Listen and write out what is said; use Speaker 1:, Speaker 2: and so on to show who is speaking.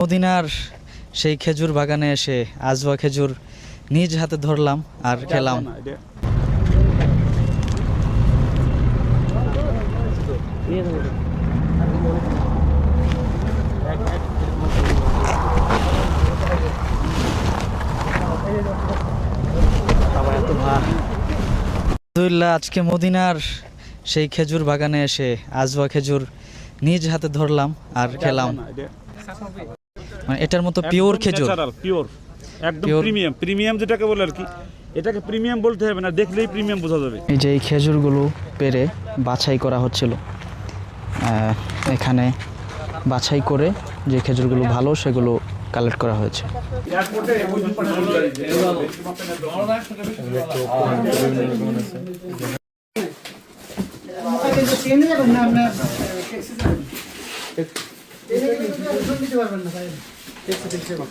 Speaker 1: মদিনার সেই খেজুর বাগানে এসে আজওয়া খেজুর নিজ হাতে ধরলাম আর খেলাম। আলহামদুলিল্লাহ আজকে মদিনার সেই খেজুর বাগানে এসে আজওয়া খেজুর নিজ হাতে ধরলাম আর খেলাম। মানে এটার মতো পিওর খেজুর।
Speaker 2: পিওর একদম প্রিমিয়াম প্রিমিয়াম যেটাকে বলে আর কি এটাকে প্রিমিয়াম বলতে হবে না দেখলেই প্রিমিয়াম বোঝা যাবে।
Speaker 1: এই যে এই খেজুরগুলো পেরে বাছাই করা হচ্ছিল। এখানে বাছাই করে যে খেজুরগুলো ভালো সেগুলো কালেক্ট করা হয়েছে।
Speaker 3: না Jetzt bin ich hier noch.